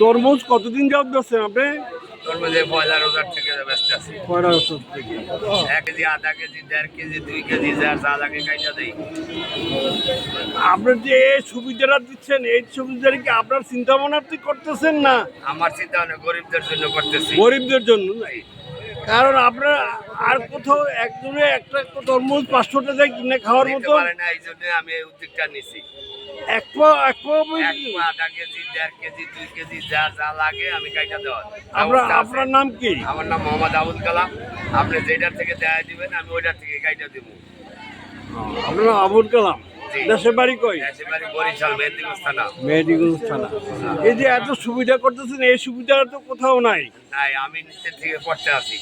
তরমুজ কতদিন যাবত বেচছেন আপনি? তোর মধ্যে পয়লা রোজার থেকে ব্যস্ত আছি কয়টা বছর থেকে। এক কেজি আধা কেজি দেড় কেজি দুই কেজি যার যা লাগে কাইটা দেই। আপনার যে সুবিধাটা দিচ্ছেন এই সুবিধাটা কি আপনার চিন্তা ভাবনা করতেছেন না? আমার চিন্তা অনেক গরিবদের জন্য করতেছি। গরিবদের জন্য নাই কারণ আপনার আর কোথাও একজনে একটা তরমুজ পাঁচশো টাকা কিনে খাওয়ার মতো? পারে না এই জন্য আমি এই উদ্যোগটা নিছি। এক পা এক পা আধা কেজি দেড় কেজি দুই কেজি যা যা লাগে আমি কাইটা দেওয়ার আপনার আপনার নাম কি? আমার নাম মোহাম্মদ আবুল কালাম। আপনি যেটার থেকে দেয়া দিবেন আমি ওইটার থেকে কাইটা দিব। আপনার নাম আবুল কালাম? জি। দেশের বাড়ি কই? একেবারে বরিশাল মেহেন্দিগঞ্জ থানা। মেডিকেল থানা। এই যে এত সুবিধা করতেছেন এই সুবিধা তো কোথাও নাই। নাই আমি নিচের থেকে পড়তে আছি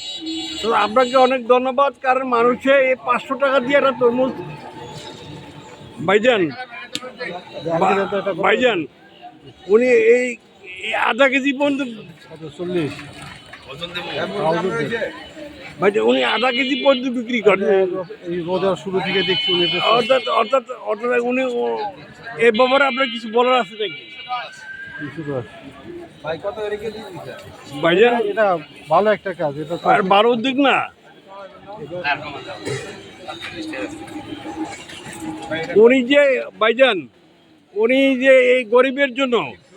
তো আপনাকে অনেক ধন্যবাদ কারণ মানুষে এই পাঁচশো টাকা দিয়ে একটা তরমুজ ভাইজান ভাইজান, উনি এই আধা কেজি পর্যন্ত চল্লিশ উনি আধা কেজি পর্যন্ত বিক্রি করেন এই রোজার শুরু থেকে দেখছি উনি অর্থাৎ অর্থাৎ অর্থাৎ উনি এই ব্যাপারে আপনার কিছু বলার আছে নাকি ভালো একটা কাজ আর বারো না। উনি যে ভাইজান উনি যে এই গরিবের জন্য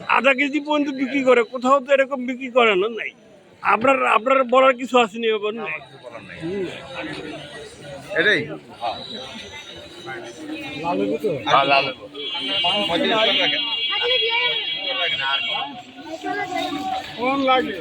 আধা কেজি পর্যন্ত বিক্রি করে কোথাও তো এরকম বিক্রি করে না নাই। আপনার আপনার বলার কিছু আসেনি এবার নাই। এটাই। কোন লাগে।